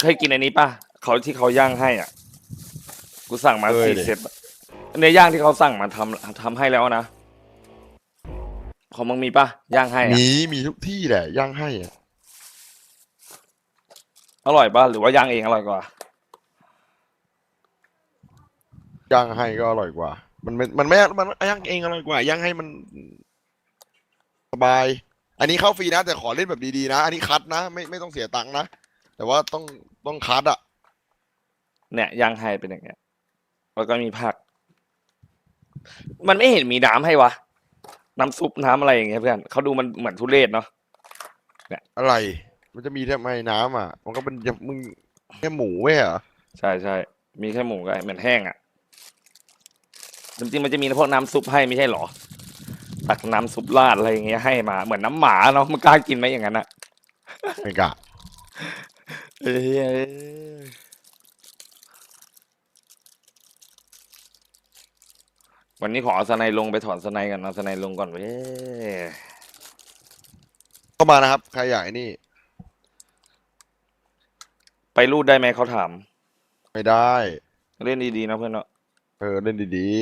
เคยกินอันนี้ป่ะเขาที่เขาย่างให้อะ กูสั่งมาเคยสี่ดิ เซตในย่างที่เขาสั่งมาทำทำให้แล้วนะของมึงมีป่ะย่างให้อะมีมีทุกที่แหละย่างให้อะอร่อยป่ะหรือว่าย่างเองอร่อยกว่า ย่างให้ก็อร่อยกว่า มันไม่มันไม่มันย่างเองอร่อยกว่าย่างให้มันสบาย อันนี้เข้าฟรีนะแต่ขอเล่นแบบดีๆนะ อันนี้คัดนะ ไม่ไม่ต้องเสียตังค์นะ แต่ว่าต้องต้องคัดอะเนี่ยย่างให้เป็นอย่างเงี้ย แล้วก็มีผัก มันไม่เห็นมีน้ำให้วะ น้ำซุปน้ำอะไรอย่างเงี้ยเพื่อนเขาดูมันเหมือนทุเรศเนาะ อะไร มันจะมีทำไมน้ำอะ มันก็เป็นยำมึงแค่หมูไม่ใช่เหรอใช่ใช่ มีแค่หมูกับเหมือนแห้งอะ่ะ จริงๆมันจะมีพวกน้ำซุปให้ไม่ใช่หรอ ตักน้ำซุปราดอะไรอย่างเงี้ยให้มา เหมือนน้ำหมาเนาะ มันกล้ากินไหมอย่างนั้นอะ ไม่กะ เอ้ยวันนี้ขอเอาสไนลงไปถอนสไนกันเอาสไนลงก่อนเว้ยเข้ามานะครับ ใครอยากไอ้นี่ ไปรูดได้ไหมเขาถาม ไม่ได้ เล่นดีๆนะเพื่อนเนาะเออเล่นดีๆ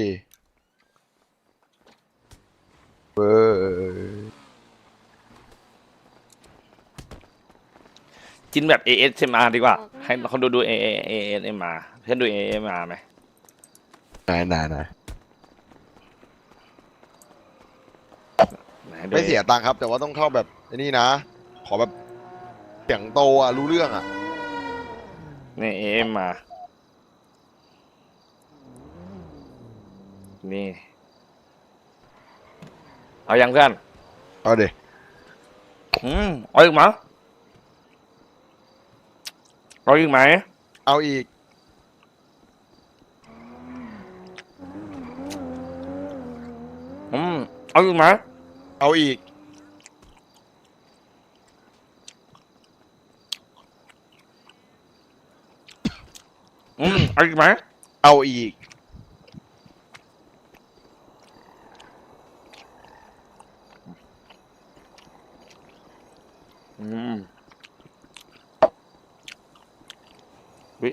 เออ กินแบบ ASMR ดีกว่า ให้เขาดูดู ASMR เพื่อนดู ASMR ไหมไหนไหนไหนไหนดู ไม่เสียตังค์ครับ แต่ว่าต้องเข้าแบบไอ้นี่นะ ขอแบบเสียงโตอะ รู้เรื่องอะ นี่ ASMR นี่ เอายังเพื่อนเอาเดี๋ยอืมเอาอีกไหมย เอาอีกไหม เอาอีก อืม เอาอีกไหมยเอาอีก อืม เอาอีกไหมยเอาอีก อืมวิ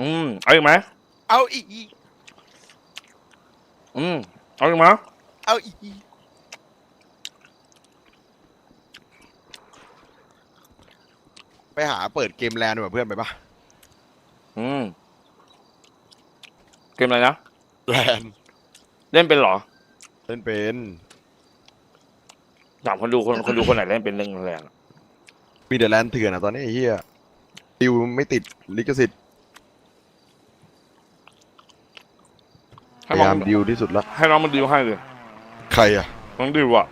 อืม เอาอีกไหมยเอาอีก อืมเอาอีกไหมยเอาอีก ไปหาเปิดเกมแลนด์กับเพื่อนไปปะอืม เกมอะไรนะ แลนด์เล่นเป็นเหรอ เล่นเป็นถามคนดูคนคนดูคนไหนเล่นเป็นเรื่องแรงอะมีแต่แลนด์เถื่อนอะตอนนี้ไอ้เฮียดิวไม่ติดลิขสิทธิ์ พให้ยาน้องยามดิวที่สุดละให้น้องมันดิวให้เลยใครอะน้องดิวอะ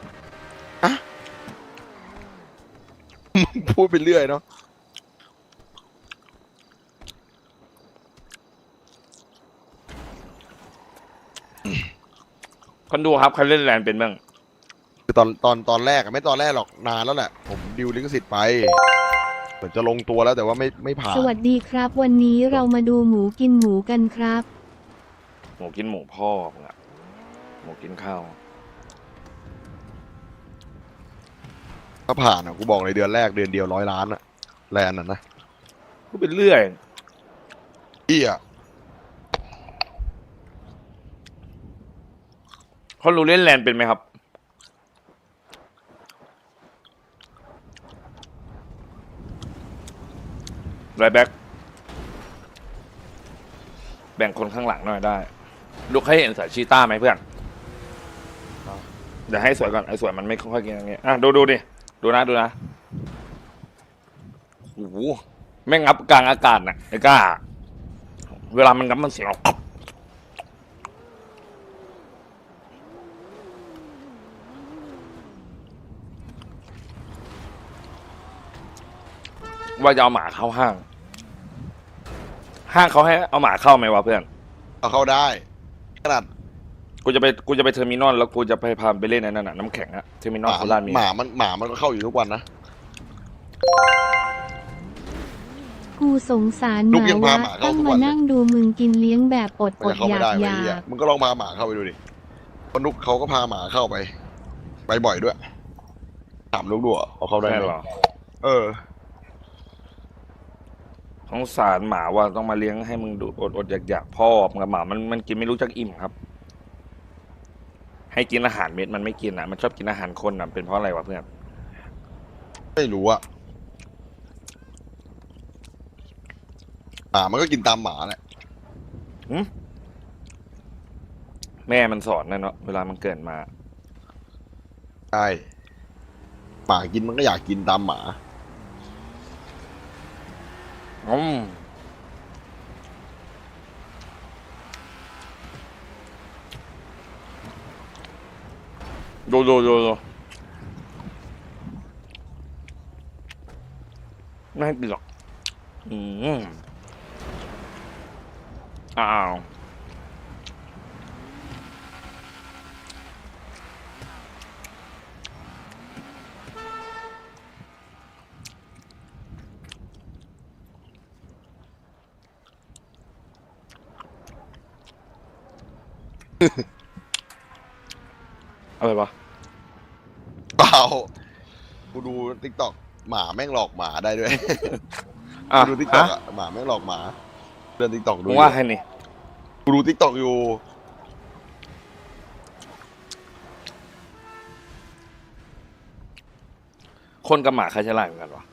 พูดไปเรื่อยเนาะคนดูครับใครเล่นแลนเป็นบ้างคือตอนตอนตอนแรกอะไม่ตอนแรกหรอกนานแล้วแหละ ผมดิวลิขสิทธิ์ไปเหมือนจะลงตัวแล้วแต่ว่าไม่ไม่ผ่านสวัสดีครับ วันนี้เรามาดูหมูกินหมูกันครับ หมูกินหมูพ่อมึงอะหมูกินข้าว ถ้าผ่านอะกูบอกเลยเดือนแรกเดือนเดียวร้อยล้านอะแลนด์อะนะก็เป็นเรื่อยเฮียเขารู้เล่นแลนเป็นไหมครับ ไรแบ็คแบ่งคนข้างหลังหน่อยได้ ลูให้เห็นสายชีต้าไหมเพื่อนเดี๋ยวให้สวยก่อนไอ้สวยมันไม่ค่อยกินอย่างเงี้ยอะดูดูดิดูนะดูนะโอ้โหแม่งงับกลางอากาศน่ะไอ้ก้า เวลามันงับมันเสียงออกว่าจะเอาหมาเข้าห้าง ห้างเขาให้เอาหมาเข้าไหมวะเพื่อน เอาเข้าได้ ขนาดกูจะไปกูจะไปเทอร์มินอลแล้วกูจะไปพาไปเล่นในนั่นน่ะน้ำแข็งอะเทอร์มินหอลมาโคราชมีหมามันหมามันก็เข้าอยู่ทุกวันนะ กูสงสารลูหกมายังพาวะหมาเข้าต้องทุกมาวันเลย นั่งดูมึงกินเลี้ยงแบบอดมันอจะดเข้าอไม่ยาได้กเว้อยยาเหี้ยกมึงก็ลองพาหมาเข้าไปดูดิคนนุกเขาก็พาหมาเข้าไป ไปบ่อยด้วยถามลูกดูอะเอาเข้าได้ใช่ไหมเหรอเออ สงสารหมาว่าต้องมาเลี้ยงให้มึงดูอดอดอยากอยากๆพ่อมึงกับหมามันมันกินไม่รู้จักอิ่มครับ ให้กินอาหารเม็ดมันไม่กินอะ มันชอบกินอาหารคนอะเป็นเพราะอะไรวะเพื่อนไม่รู้อะหมามันก็กินตามหมาแหละแม่มันสอนนะเนาะเวลามันเกิดมา ใช่หมากินมันก็อยากกินตามหมา อืมดูดูดูดูไม่ให้ อกอืมอ้าวอะไรวะเปล่ากูดูทิกตอกหมาแม่งหลอกหมาได้ด้วยอะกูดูทิกตอกฮะอะหมาแม่งหลอกหมาเดินทิกตอกดูมึงว่าใครนี่ กูดูทิกตอกอยู่ คนกับหมาใครฉลาดกว่ากันวะ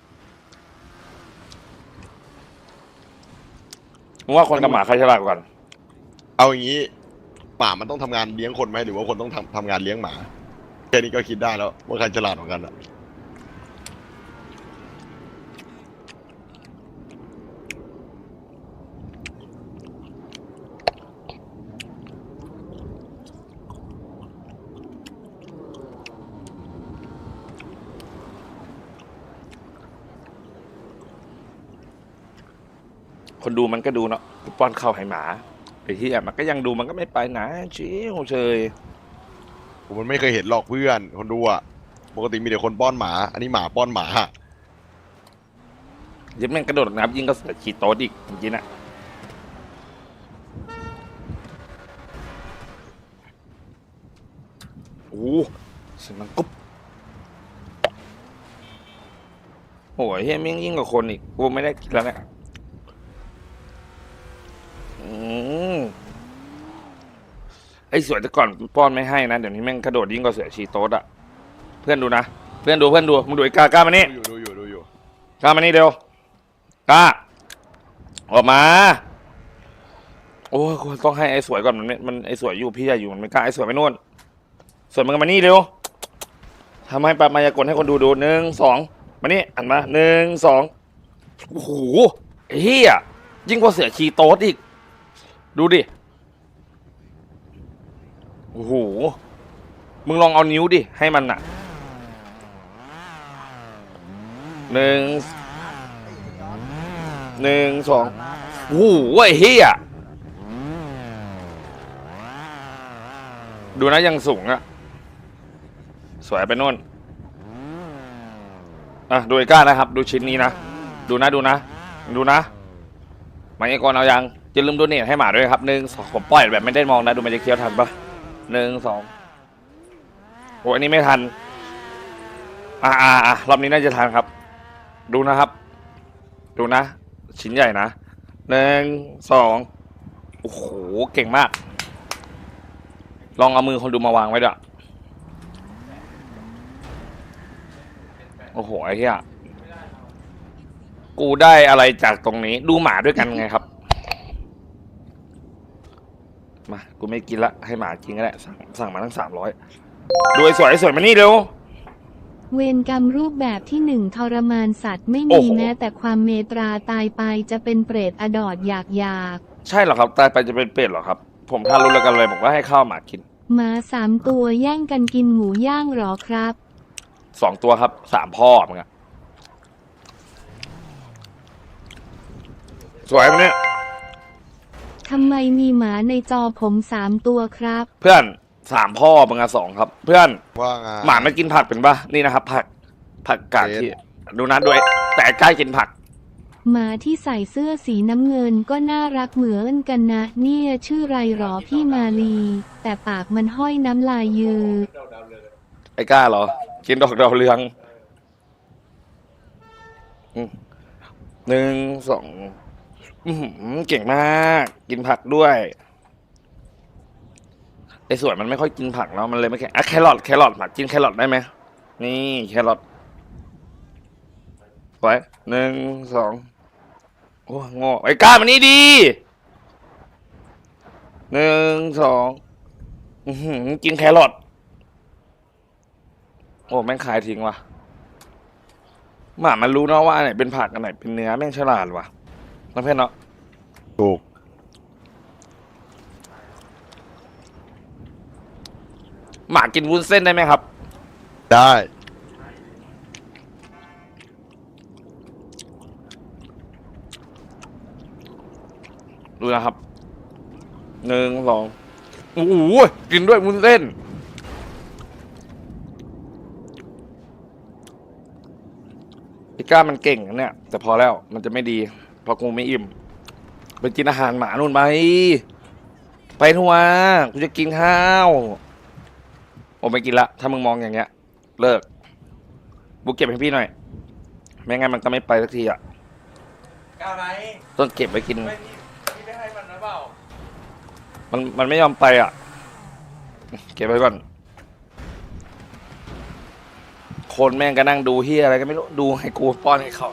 มึงว่าคนกับหมาใครฉลาดกว่ากัน เอาอย่างนี้ หมามันต้องทำงานเลี้ยงคนไหมหรือว่าคนต้องทำทำงานเลี้ยงหมาแค่นี้ก็คิดได้แล้วว่าใครฉลาดกว่ากันอะคนดูมันก็ดูเนาะป้อนข้าวให้หมา ไอ้ที่มันก็ยังดูมันก็ไม่ไปนะชี้เฉยผมมันไม่เคยเห็นหรอกเพื่อน คนดูอะปกติมีแต่คนป้อนหมา อันนี้หมาป้อนหมาอะยิบแม่งกระโดดน้ำยิงก็เสือขีดโต๊ดอีกเมื่อกี้น่ะโอ้โหเสียงมันกุ๊บโอ้ยเฮียแม่งยิ่งกว่าคนอีกกูไม่ได้กินแล้วเนี่ยอืม ไอ้สวยแต่ก่อนป้อนไม่ให้นะ เดี๋ยวนี้แม่งกระโดดยิ่งกว่าเสือชีโต๊ดอะเพื่อนดูนะ เพื่อนดูเพื่อนดู มึงดูไอ้กล้ากล้ามานี่ดูอยู่ดูอยู่ดูอยู่กล้ามานี่เร็วกล้า ออกมา โอ้ยกูต้องให้ไอ้สวยก่อนมันไม่มันไอ้สวยอยู่พี่อะอยู่มันไม่กล้าไอ้สวยไปนู่นสวยมึงก็มานี่เร็วทำให้ปรามายากลให้คนดูดูหนึ่งสองมานี่อันมาหนึ่งสองโอ้โหไอ้เฮียยิ่งกว่าเสือชีโต๊ดอีก ดูดิ โอ้โห มึงลองเอานิ้วดิ ให้มันอะหนึ่งหนึ่งสองโอ้โหไอ้เฮียดูนะยังสูงอะสวยไปโน่นอะดูไอ้ก้านะครับ ดูชิ้นนี้นะ ดูนะดูนะ ดูนะหมายก่อนเอายังจะลืมดูเนทให้หมาด้วยครับหนึ่งสองผมปล่อยแบบไม่ได้มองนะ ดูมันจะเคี้ยวทันปะ หนึ่งสองโอ้อันนี้ไม่ทัน อ่าอ่าอ่ารอบนี้น่าจะทันครับ ดูนะครับ ดูนะ ชิ้นใหญ่นะหนึ่งสองโอ้โห เก่งมาก ลองเอามือคนดูมาวางไว้ด้วยโอ้โห ไอ้เหี้ยกูได้อะไรจากตรงนี้ ดูหมาด้วยกันไงครับ มากูไม่กินละให้หมากินก็ได้สั่งสั่งมาตั้งสามร้อยดูไอ้สวยไอ้สวยมานี่เร็ว เวรกรรมรูปแบบที่หนึ่งทรมานสัตว์ไม่โอ้มีโห แม้แต่ความเมตราตายไปจะเป็นเปรตอดอดอยากอยากใช่เหรอครับตายไปจะเป็นเป็ดเหรอครับ ผมทารุณแล้วกันเลยผมก็ให้ข้าวหมากินหมาสามตัวแย่งกันกินหมูย่างหรอครับ สองตัวครับสามพ่อมึงอะสวยไหมเนี่ย ทำไมมีหมาในจอผมสามตัวครับ เพื่อนสามพ่อมึงอะสองครับ เพื่อนว่าไงหมาไม่กินผักเป็นปะนี่นะครับ ผักผักกาดเจ็ดที่ดูนะด้วย แต่ใกล้กินผัก หมาที่ใส่เสื้อสีน้ำเงินก็น่ารักเหมือนกันนะ เนี่ยชื่อไรหรอพี่มาลี แต่ปากมันห้อยน้ำลายยือ ไอ้กล้าเหรอ กินดอกดาวเรืองอืมหนึ่งสอง อื้อหือเก่งมาก กินผักด้วยไอ้ส่วนมันไม่ค่อยกินผักเนาะมันเลยไม่แข็งอะแครอทแครอทผักกินแครอทได้ไหมนี่แครอทไว้หนึ่งสองโอ้โง่ไอ้กล้ามันนี่ดีหนึ่งสองอื้อหือกินแครอทโอ้แม่งขายทิ้งว่ะหมามันรู้เนาะว่าอันไหนเป็นผักอันไหนเป็นเนื้อแม่งฉลาดว่ะ น้องเพชรเนาะถูก หมากินวุ้นเส้นได้ไหมครับ ได้ ดูนะครับหนึ่งสองโอ้โหกินด้วยวุ้นเส้นพี่ก้ามันเก่งนะเนี่ย แต่พอแล้วมันจะไม่ดี เพราะกูไม่อิ่มไปกินอาหารหมานู่นไปไปทัวร์กูจะกินข้าวโอ้ไม่กินละ ถ้ามึงมองอย่างเงี้ย เลิกบุกเก็บให้พี่หน่อย ไม่งั้นมันก็ไม่ไปสักทีอะก้าวไหนต้องเก็บไว้กิน ไม่พี่พี่ไม่ให้มันนะเปล่ามันมันไม่ยอมไปอะ เก็บไว้ก่อน คนแม่งก็นั่งดูเฮียอะไรก็ไม่รู้ ดูให้กูป้อนให้เขา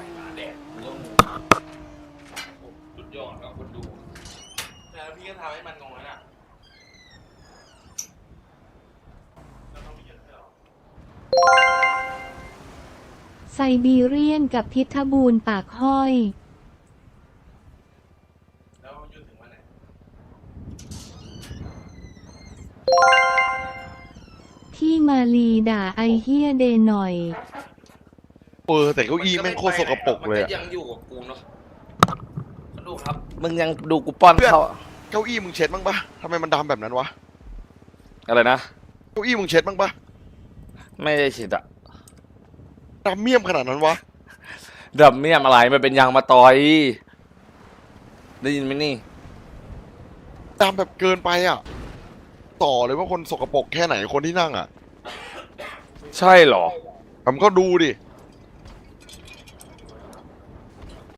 บีเรียนกับพิทบูรณ์ปากห้อยแล้วหยุดถึงวันไหนพี่มาลีด่าไอเฮียเดหน่อย เออแต่เก้าอี้แม่งโคตรสกปรกเลยมันอะก็ยังอยู่กับกูเนาะดูครับ มึงยังดูกูป้อนเพื่อนเขาเก้าอี้มึงเช็ดบ้างปะทำไมมันดำแบบนั้นวะอะไรนะ เก้าอี้มึงเช็ดบ้างปะไม่ได้ฉีดอะ ดำเมี่ยมขนาดนั้นวะดับเมี่ยมอะไรมันเป็นยางมาตอย ได้ยินไหมนี่ดำแบบเกินไปอะ ต่อเลยว่าคนสกปรกแค่ไหนคนที่นั่งอะ ใช่เหรอผมก็ดูดิ